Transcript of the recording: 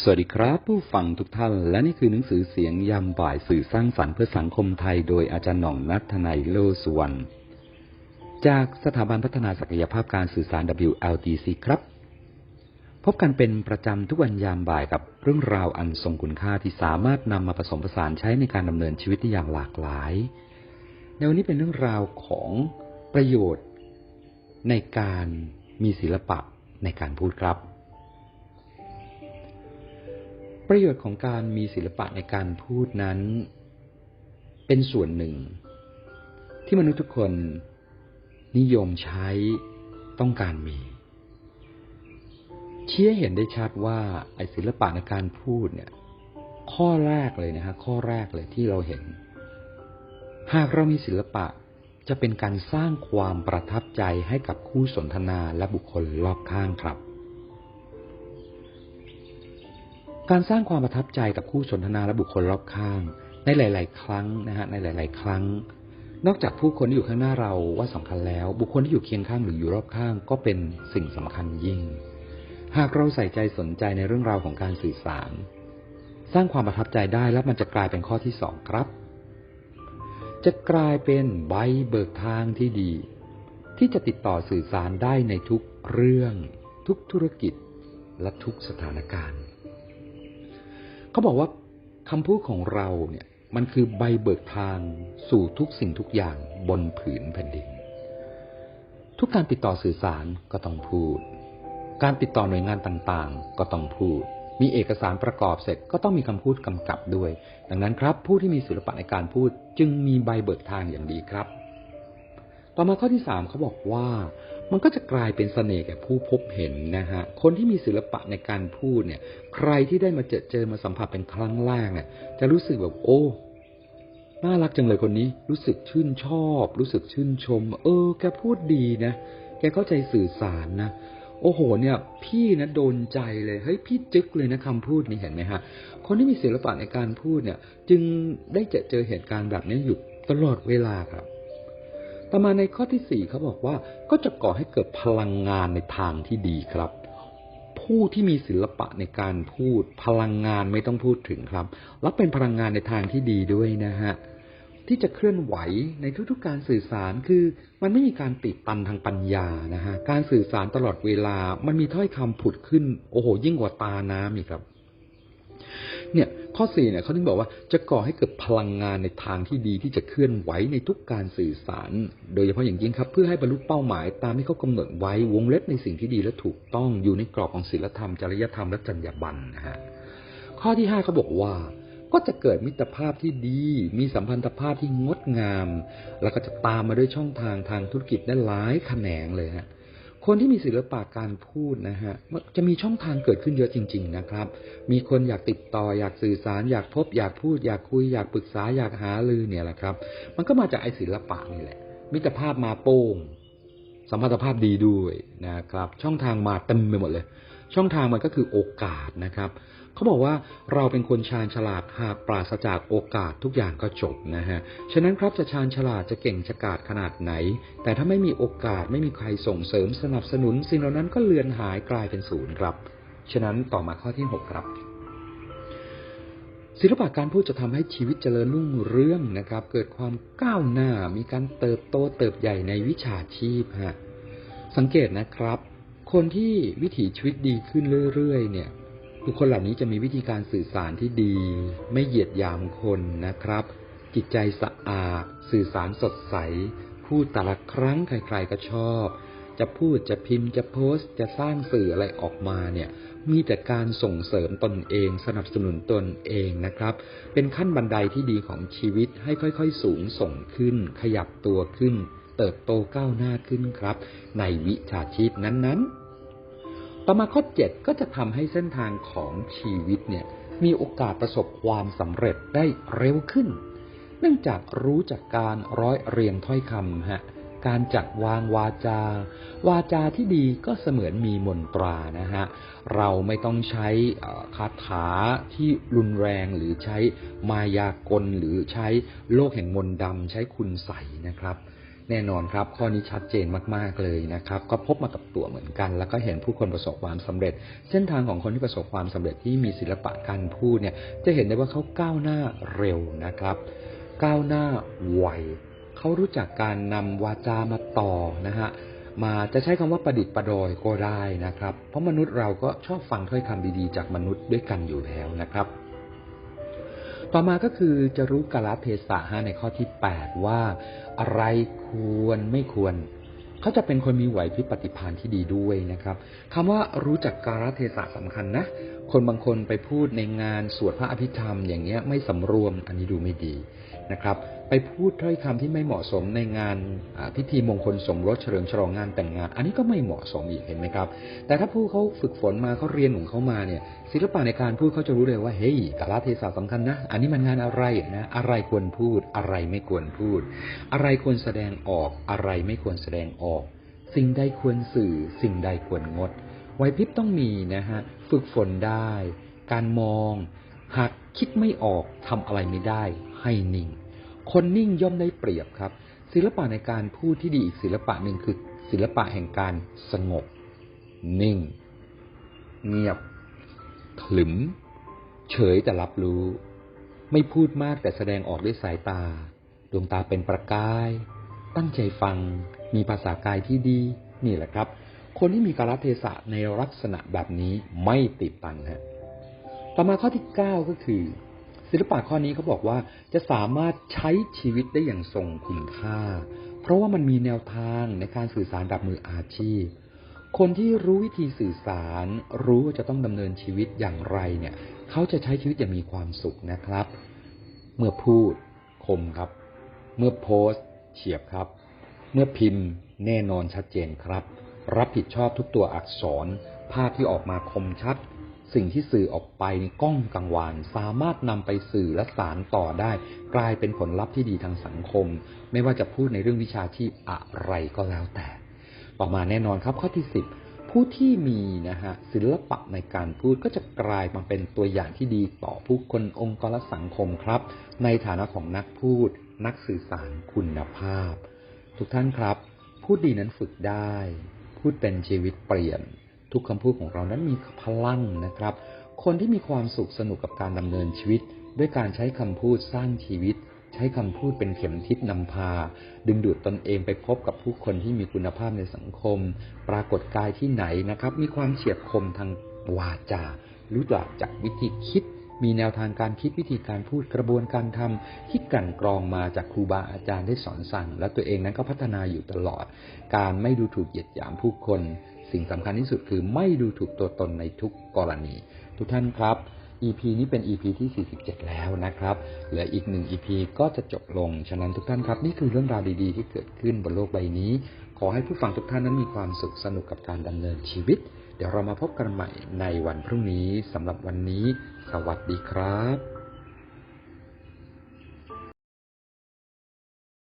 สวัสดีครับ ผู้ฟังทุกท่าน และนี่คือหนังสือเสียงยามบ่ายสื่อสร้างสรรค์เพื่อสังคมไทย โดยอาจารย์หน่องนัทนายโลสุวรรณจากสถาบันพัฒนาศักยภาพการสื่อสาร WLTC ครับ พบกันเป็นประจำทุกวันยามบ่ายกับเรื่องราวอันทรงคุณค่าที่สามารถนำมาผสมผสานใช้ในการดำเนินชีวิตได้อย่างหลากหลาย ในวันนี้เป็นเรื่องราวของประโยชน์ ในการมีศิลปะในการพูดครับ ประโยชน์ของการมีศิลปะในการพูดนั้น เป็นส่วนหนึ่ง ที่มนุษย์ทุกคนนิยมใช้ต้องการมี เชี้ให้เห็นได้ชัดว่าไอศิลปะในการพูดเนี่ย ข้อแรกเลยนะฮะข้อแรกเลยที่เราเห็น หากเรามีศิลปะจะเป็นการสร้างความประทับใจให้กับคู่สนทนาและบุคคลรอบข้างครับ การสร้างความประทับใจกับคู่สนทนาและบุคคลรอบข้าง ในหลาย ๆ ครั้งนะฮะในหลาย ๆ ครั้ง นอกจากผู้คนที่อยู่ข้างหน้าเราว่าสำคัญแล้ว บุคคลที่อยู่เคียงข้างหรืออยู่รอบข้างก็เป็นสิ่งสำคัญยิ่ง หากเราใส่ใจสนใจในเรื่องราวของการสื่อสาร สร้างความประทับใจได้แล้วมันจะกลายเป็นข้อที่สองครับ จะกลายเป็นใบเบิกทางที่ดี ที่จะติดต่อสื่อสารได้ในทุกเรื่อง ทุกธุรกิจและทุกสถานการณ์ เขาบอกว่าคำพูดของเราเนี่ย มันคือใบเบิกทางสู่ทุกสิ่งทุกอย่างบนผืนแผ่นดิน ทุกการติดต่อสื่อสารก็ต้องพูด การติดต่อหน่วยงานต่างๆ ก็ต้องพูด มีเอกสารประกอบเสร็จก็ต้องมีคำพูดกำกับด้วย ดังนั้นครับ ผู้ที่มีศิลปะในการพูดจึงมีใบเบิกทางอย่างดีครับ ต่อมาข้อที่สามเขาบอกว่า มันก็จะกลายเป็นเสน่ห์แก่ผู้พบเห็นนะฮะ คนที่มีศิลปะในการพูดเนี่ย ใครที่ได้มาเจอเจอมาสัมผัสเป็นครั้งแรกเนี่ย จะรู้สึกแบบโอ้น่ารักจังเลยคนนี้ รู้สึกชื่นชอบ รู้สึกชื่นชม เออ แกพูดดีนะ แกเข้าใจสื่อสารนะ โอ้โห เนี่ย พี่นะโดนใจเลย เฮ้ย พี่จึ๊กเลยนะคำพูดนี่เห็นไหมฮะ คนที่มีศิลปะในการพูดเนี่ย จึงได้เจอเจอเหตุการณ์แบบนี้อยู่ตลอดเวลาครับ ต่อมาในข้อที่สี่เขาบอกว่าก็จะก่อให้เกิดพลังงานในทางที่ดีครับ ผู้ที่มีศิลปะในการพูดพลังงานไม่ต้องพูดถึงครับ แล้วเป็นพลังงานในทางที่ดีด้วยนะฮะที่จะเคลื่อนไหวในทุกๆการสื่อสารคือมันไม่มีการติดตันทางปัญญานะฮะการสื่อสารตลอดเวลามันมีถ้อยคำผุดขึ้น โอ้โหยิ่งกว่าตาน้ำอีกครับ เนี่ยข้อสี่เนี่ยเขาถึงบอกว่าจะก่อให้เกิดพลังงานในทางที่ดีที่จะเคลื่อนไหวในทุกการสื่อสาร โดยเฉพาะอย่างยิ่งครับ เพื่อให้บรรลุเป้าหมายตามที่เขากำหนดไว้วงเล็บในสิ่งที่ดีและถูกต้องอยู่ในกรอบของศีลธรรมจริยธรรมและจรรยาบรรณนะฮะข้อที่ห้าเขาบอกว่าก็จะเกิดมิตรภาพที่ดี มีสัมพันธภาพที่งดงาม แล้วก็จะตามมาด้วยช่องทางทางธุรกิจได้หลายแขนงเลยฮะ คนที่มีศิลปะการพูดนะฮะจะมีช่องทางเกิดขึ้นเยอะจริง ๆ นะครับ มีคนอยากติดต่ออยากสื่อสาร อยากพบ อยากพูด อยากคุย อยากปรึกษาอยากหาลือเนี่ยแหละครับ มันก็มาจากไอศิลปะนี่แหละ มิตรภาพมาโป้งสัมพันธภาพดีด้วยนะครับ ช่องทางมาเต็มไปหมดเลย ช่องทางมันก็คือโอกาสนะครับเขาบอกว่าเราเป็นคนชาญฉลาดหากปราศจากโอกาสทุกอย่างก็จบนะฮะฉะนั้นครับจะชาญฉลาดจะเก่งจะกาจขนาดไหน แต่ถ้าไม่มีโอกาสไม่มีใครส่งเสริมสนับสนุน สิ่งเหล่านั้นก็เลือนหายกลายเป็นศูนย์ครับ ฉะนั้นต่อมาข้อที่ 6 ครับศิลปะการพูดจะทำให้ชีวิตเจริญรุ่งเรืองนะครับ เกิดความก้าวหน้ามีการเติบโตเติบใหญ่ในวิชาชีพฮะสังเกตนะครับ คนที่วิถีชีวิตดีขึ้นเรื่อยๆ เนี่ยบุคคลเหล่านี้จะมีวิธีการสื่อสารที่ดี ไม่เหยียดยามคนนะครับ จิตใจสะอาด สื่อสารสดใส พูดแต่ละครั้งใครๆก็ชอบ จะพูดจะพิมพ์จะโพสต์ จะสร้างสื่ออะไรออกมาเนี่ย มีแต่การส่งเสริมตนเอง สนับสนุนตนเองนะครับ เป็นขั้นบันไดที่ดีของชีวิตให้ค่อยๆ สูงส่งขึ้น ขยับตัวขึ้น เติบโตก้าวหน้าขึ้นครับ ในวิชาชีพนั้นๆ ต่อมาข้อ 7 ก็จะทำให้เส้นทางของชีวิตเนี่ยมีโอกาสประสบความสำเร็จได้เร็วขึ้น เนื่องจากรู้จากการร้อยเรียงถ้อยคำฮะการจัดวางวาจา วาจาที่ดีก็เสมือนมีมนตรานะฮะ เราไม่ต้องใช้คาถาที่รุนแรงหรือใช้มายากลหรือใช้โลกแห่งมนต์ดำใช้คุณใสนะครับ แน่นอนครับ ข้อนี้ชัดเจนมากๆเลยนะครับ ก็พบมากับตัวเหมือนกัน แล้วก็เห็นผู้คนประสบความสำเร็จ เส้นทางของคนที่ประสบความสำเร็จที่มีศิลปะการพูดเนี่ยจะเห็นได้ว่าเขาก้าวหน้าเร็วนะครับ ก้าวหน้าไวเขารู้จักการนำวาจามาต่อนะฮะมาจะใช้คำว่าประดิษฐ์ประดอยก็ได้นะครับ เพราะมนุษย์เราก็ชอบฟังถ้อยคำดีๆ จากมนุษย์ด้วยกันอยู่แล้วนะครับ ต่อมาก็คือจะรู้กาลเทศะฮะในข้อที่ 8 ว่าอะไรควรไม่ควร เขาจะเป็นคนมีไหวพริบปฏิภาณที่ดีด้วยนะครับคำว่ารู้จักกาลเทศะสำคัญนะ คนบางคนไปพูดในงานสวดพระอภิธรรมอย่างเงี้ยไม่สำรวมอันนี้ดูไม่ดีนะครับ ไปพูดถ้อยคำที่ไม่เหมาะสมในงานพิธีมงคลสมรสเฉลิมฉลองงานแต่งงาน อันนี้ก็ไม่เหมาะสมอีกเห็นไหมครับ แต่ถ้าผู้เขาฝึกฝนมาเขาเรียนของเขามาเนี่ย ศิลปะในการพูดเขาจะรู้เลยว่าเฮ้ยกาลเทศะสำคัญนะ อันนี้มันงานอะไรนะอะไรควรพูด อะไรไม่ควรพูด อะไรควรแสดงออก อะไรไม่ควรแสดงออก สิ่งใดควรสื่อ สิ่งใดควรงดไหวพริบต้องมีนะฮะฝึกฝนได้ การมอง หากคิดไม่ออกทำอะไรไม่ได้ ให้นิ่ง คนนิ่งย่อมได้เปรียบครับ ศิลปะในการพูดที่ดีอีกศิลปะหนึ่งคือศิลปะแห่งการสงบ นิ่ง เงียบขลึม เฉยแต่รับรู้ ไม่พูดมากแต่แสดงออกด้วยสายตา ดวงตาเป็นประกาย ตั้งใจฟัง มีภาษากายที่ดี นี่แหละครับ คนที่มีกาลเทศะในลักษณะแบบนี้ไม่ติดตันฮะต่อมาข้อที่ 9 ก็คือ ศิลปะข้อนี้เขาบอกว่าจะสามารถใช้ชีวิตได้อย่างทรงคุณค่า เพราะว่ามันมีแนวทางในการสื่อสารแบบมืออาชีพ คนที่รู้วิธีสื่อสาร รู้ว่าจะต้องดำเนินชีวิตอย่างไรเนี่ยเขาจะใช้ชีวิตอย่างมีความสุขนะครับ เมื่อพูดคมครับ เมื่อโพสต์เฉียบครับ เมื่อพิมพ์แน่นอนชัดเจนครับ รับผิดชอบทุกตัวอักษร ภาพที่ออกมาคมชัด สิ่งที่สื่อออกไปในกล้องกังวาน สามารถนำไปสื่อและสารต่อได้ กลายเป็นผลลัพธ์ที่ดีทางสังคม ไม่ว่าจะพูดในเรื่องวิชาชีพอะไรก็แล้วแต่ ต่อมาแน่นอนครับข้อที่10ผู้ที่มีนะฮะศิลปะในการพูดก็จะกลายมาเป็นตัวอย่างที่ดีต่อผู้คนองค์กรและสังคมครับ ในฐานะของนักพูด นักสื่อสารคุณภาพ ทุกท่านครับ พูดดีนั้นฝึกได้ พูดเป็นชีวิตเปลี่ยน ทุกคำพูดของเรานั้นมีพลังนะครับ คนที่มีความสุขสนุกกับการดำเนินชีวิต ด้วยการใช้คำพูดสร้างชีวิต ใช้คำพูดเป็นเข็มทิศนำพา ดึงดูดตนเองไปพบกับผู้คนที่มีคุณภาพในสังคม ปรากฏกายที่ไหนนะครับ มีความเฉียบคมทางวาจา รู้จักจากวิธีคิดมีแนวทางการคิดวิธีการพูดกระบวนการทำที่กั่นกรองมาจากครูบาอาจารย์ได้สอนสั่ง และตัวเองนั้นก็พัฒนาอยู่ตลอด การไม่ดูถูกเหยียดหยามผู้คน สิ่งสำคัญที่สุดคือไม่ดูถูกตัวตนในทุกกรณี ทุกท่านครับ EP นี้เป็น EP ที่ 47 แล้วนะครับ เหลืออีกหนึ่ง EP ก็จะจบลง ฉะนั้นทุกท่านครับ นี่คือเรื่องราวดีๆ ที่เกิดขึ้นบนโลกใบนี้ ขอให้ผู้ฟังทุกท่านนั้นมีความสุขสนุกกับการดำเนินชีวิต เดี๋ยวเรามาพบกันใหม่ในวันพรุ่งนี้สำหรับวันนี้ สวัสดีครับ